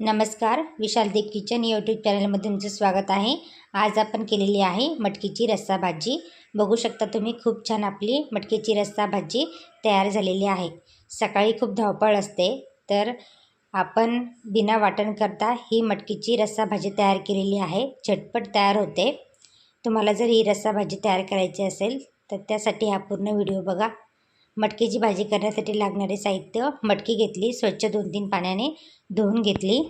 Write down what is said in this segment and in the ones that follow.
नमस्कार विशाल देव kitchen YouTube चॅनलमध्ये तुमचं स्वागत आहे. आज आपण केलेली आहे मटकीची रस्सा भाजी. बघू शकता तुम्ही खूप छान आपली मटकीची रस्सा भाजी तयार झालेली आहे. सकाळी खूप धावपळ असते तर आपण बिना वाटण करता ही मटकीची रस्सा भाजी तयार केलेली आहे. झटपट तयार होते. तुम्हाला जर ही रस्सा भाजी तयार करायची असेल तर त्यासाठी हा पूर्ण व्हिडिओ बघा. मटकीची भाजी करण्यासाठी लागणारे साहित्य मटकी घेतली स्वच्छ दोन तीन पाण्याने धुवून घेतली.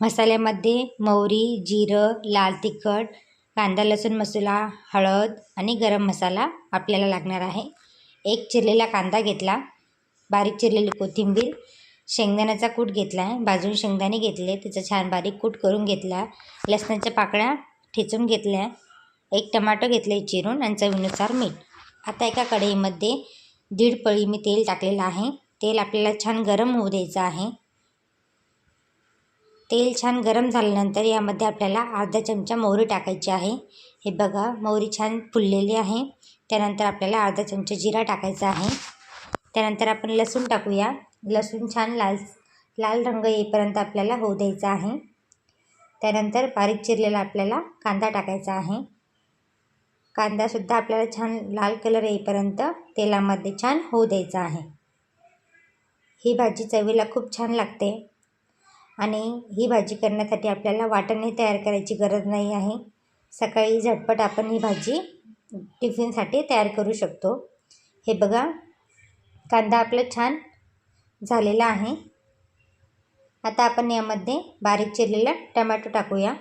मसाल्यामध्ये मोहरी जिरं लाल तिखट कांदा लसूण मसाला हळद आणि गरम मसाला आपल्याला लागणार आहे. एक चिरलेला कांदा घेतला बारीक चिरलेली कोथिंबीर शेंगदाण्याचा कूट घेतला आहे भाजून शेंगदाणे घेतले त्याचा छान बारीक कूट करून घेतला लसणाच्या पाकळ्या ठेचून घेतल्या एक टमाटो घेतले चिरून आणि चवीनुसार मीठ. आता एका कढईमध्ये दीड पळी मी तेल टाकलेलं आहे. तेल आपल्याला छान गरम होऊ द्यायचं आहे. तेल छान गरम झाल्यानंतर यामध्ये आपल्याला अर्धा चमचा मोहरी टाकायची आहे. हे बघा मोहरी छान फुललेली आहे. त्यानंतर आपल्याला अर्धा चमचा जिरा टाकायचा आहे. त्यानंतर आपण लसूण टाकूया. लसूण छान लाल लाल रंग येईपर्यंत आपल्याला होऊ द्यायचा आहे. त्यानंतर बारीक चिरलेला आपल्याला कांदा टाकायचा आहे. कांदासुद्धा आपल्याला छान लाल कलर येईपर्यंत तेलामध्ये छान होऊ द्यायचा आहे. ही भाजी चवीला खूप छान लागते आणि ही भाजी करण्यासाठी आपल्याला वाटणही तयार करायची गरज नाही आहे. सकाळी झटपट आपण ही भाजी टिफिनसाठी तयार करू शकतो. हे बघा कांदा आपला छान झालेला आहे. आता आपण यामध्ये बारीक चिरलेला टमॅटो टाकूया.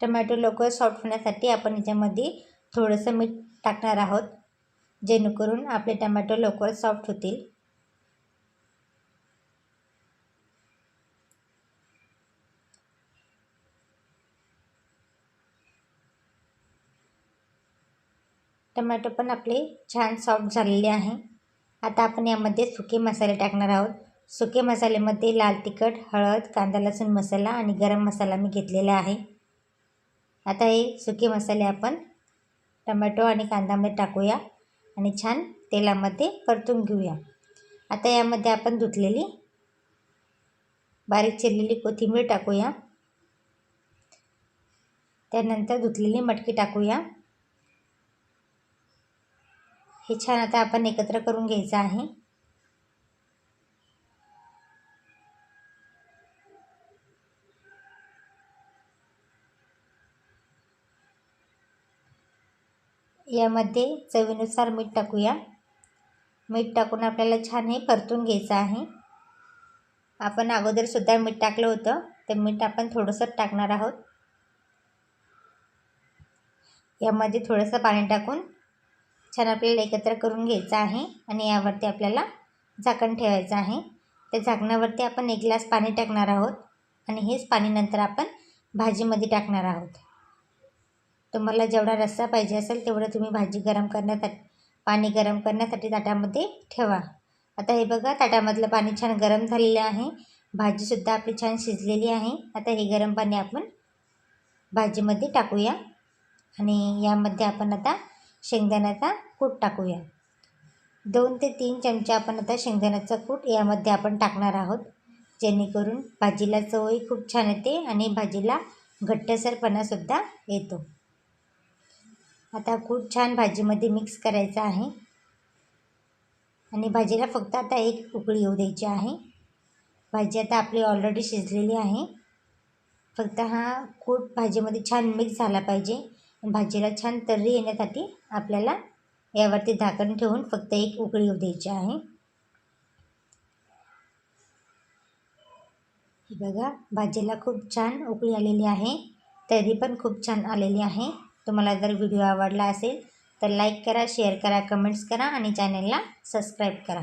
टमॅटो लवकर सॉफ्ट होण्यासाठी आपण याच्यामध्ये थोडंसं मीठ टाकणार आहोत जेणेकरून आपले टमॅटो लवकर सॉफ्ट होतील. टमॅटो पण आपले छान सॉफ्ट झालेले आहे. आता आपण यामध्ये सुके मसाले टाकणार आहोत. सुके मसाल्यामध्ये लाल तिखट हळद कांदा लसूण मसाला आणि गरम मसाला मी घेतलेला आहे. आता हे सुके मसाले आपण टमॅटो आणि कांदामध्ये टाकूया आणि छान तेलामध्ये परतून घेऊया. आता यामध्ये आपण धुतलेली बारीक चिरलेली कोथिंबीर टाकूया. त्यानंतर धुतलेली मटकी टाकूया. हे छान आता आपण एकत्र करून घ्यायचं आहे. यामध्ये चवीनुसार मीठ टाकूया. मीठ टाकून आपल्याला छान हे परतून घ्यायचं आहे. आपण अगोदरसुद्धा मीठ टाकलं होतं ते मीठ आपण थोडंसं टाकणार आहोत. यामध्ये थोडंसं पाणी टाकून छान आपल्याला एकत्र करून घ्यायचं आहे आणि यावरती आपल्याला झाकण ठेवायचं आहे. त्या झाकणावरती आपण एक ग्लास पाणी टाकणार आहोत आणि हेच पाणी नंतर आपण भाजीमध्ये टाकणार आहोत. तुम्हाला जेवढा रस्सा पाहिजे असेल तेवढं तुम्ही भाजी गरम करण्यासाठी पाणी गरम करण्यासाठी ताटामध्ये ठेवा. आता हे बघा ताटामधलं पाणी छान गरम झालेलं आहे. भाजीसुद्धा आपली छान शिजलेली आहे. आता हे गरम पाणी आपण भाजीमध्ये टाकूया. आणि यामध्ये आपण आता शेंगदाण्याचा कूट टाकूया. दोन ते तीन चमचे आपण आता शेंगदाण्याचा कूट यामध्ये आपण टाकणार आहोत. जेणेकरून भाजीला चवही खूप छान येते आणि भाजीला घट्टसरपणासुद्धा येतो. आता खूप छान भाजीमध्ये मिक्स करायचा आहे. आणि भाजीला फक्त आता एक उकळी येऊ द्यायची आहे. भाजी आता आपली ऑलरेडी शिजलेली आहे. फक्त हा कूट भाजीमध्ये छान मिक्स झाला पाहिजे. भाजीला छान तर्री येण्यासाठी आपल्याला यावरती झाकण ठेवून फक्त एक उकळी येऊ द्यायची आहे. बघा भाजीला खूप छान उकळी आलेली आहे. तरी पण खूप छान आलेली आहे. तुम्हाला जर व्हिडिओ आवडला असेल तर लाईक करा शेअर करा कमेंट्स करा आणि चॅनलला सबस्क्राईब करा.